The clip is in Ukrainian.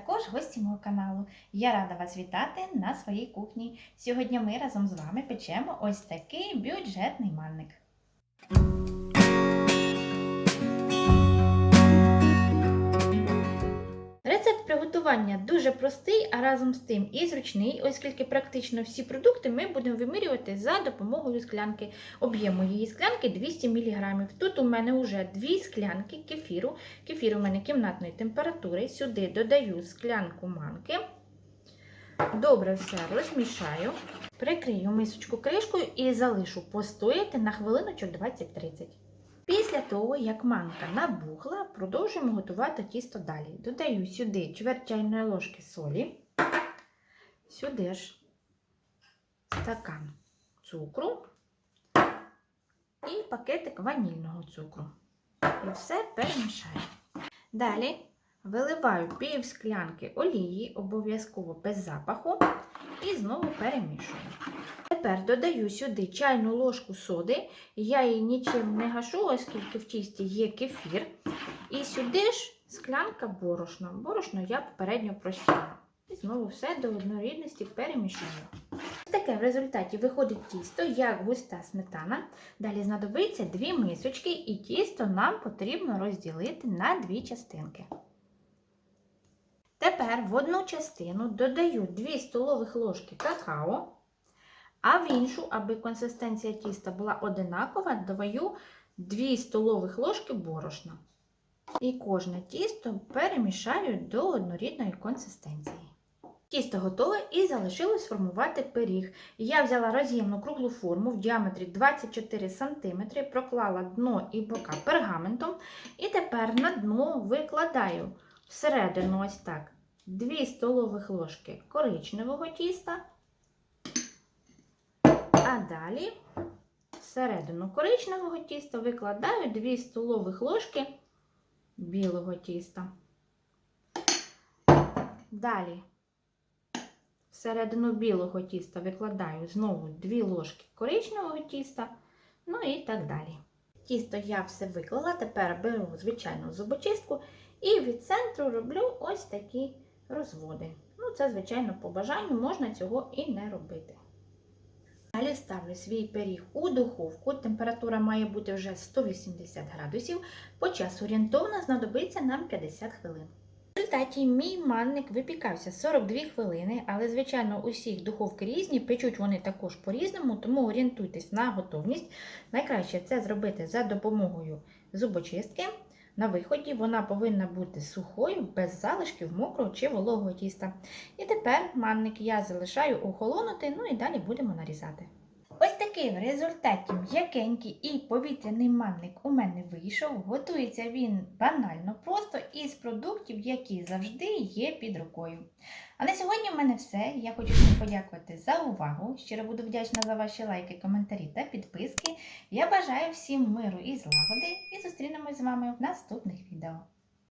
також гості мого каналу. Я рада вас вітати на своїй кухні. Сьогодні ми разом з вами печемо ось такий бюджетний манник. Приготування дуже простий, а разом з тим і зручний, оскільки практично всі продукти ми будемо вимірювати за допомогою склянки. Об'єм моєї склянки 200 мг. Тут у мене вже дві склянки кефіру. Кефір у мене кімнатної температури. Сюди додаю склянку манки. Добре все розмішаю. Прикрию мисочку кришкою і залишу постояти на хвилиночок 20-30. Після того, як манка набухла, продовжуємо готувати тісто далі. Додаю сюди чверть чайної ложки солі, сюди ж стакан цукру і пакетик ванільного цукру. І все перемішаю. Далі виливаю пів склянки олії, обов'язково без запаху, і знову перемішую. Тепер додаю сюди чайну ложку соди. Я її нічим не гашу, оскільки в тісті є кефір. І сюди ж склянка борошна. Борошно я попередньо просіяла. І знову все до однорідності перемішаю. Таке в результаті виходить тісто, як густа сметана. Далі знадобиться дві мисочки, і тісто нам потрібно розділити на дві частинки. Тепер в одну частину додаю 2 столових ложки какао. А в іншу, аби консистенція тіста була одинакова, додаю 2 столових ложки борошна. І кожне тісто перемішаю до однорідної консистенції. Тісто готове і залишилось формувати пиріг. Я взяла роз'ємну круглу форму в діаметрі 24 см, проклала дно і бока пергаментом. І тепер на дно викладаю всередину ось так 2 столових ложки коричневого тіста. Далі всередину коричневого тіста викладаю 2 столових ложки білого тіста. Далі всередину білого тіста викладаю знову 2 ложки коричневого тіста, ну і так далі. Тісто я все виклала, тепер беру звичайну зубочистку і від центру роблю ось такі розводи. Ну, це, звичайно, по бажанню можна цього і не робити. Далі ставлю свій пиріг у духовку. Температура має бути вже 180 градусів. По часу орієнтовно знадобиться нам 50 хвилин. В результаті мій манник випікався 42 хвилини, але, звичайно, усіх духовки різні, печуть вони також по-різному, тому орієнтуйтесь на готовність. Найкраще це зробити за допомогою зубочистки. На виході вона повинна бути сухою, без залишків мокрого чи вологого тіста. І тепер манник я залишаю охолонути, ну і далі будемо нарізати. Ось такий в результаті м'якенький і повітряний манник у мене вийшов. Готується він банально просто із продуктів, які завжди є під рукою. А на сьогодні в мене все. Я хочу всім подякувати за увагу. Щиро буду вдячна за ваші лайки, коментарі та підписки. Я бажаю всім миру і злагоди і зустрінемось з вами в наступних відео.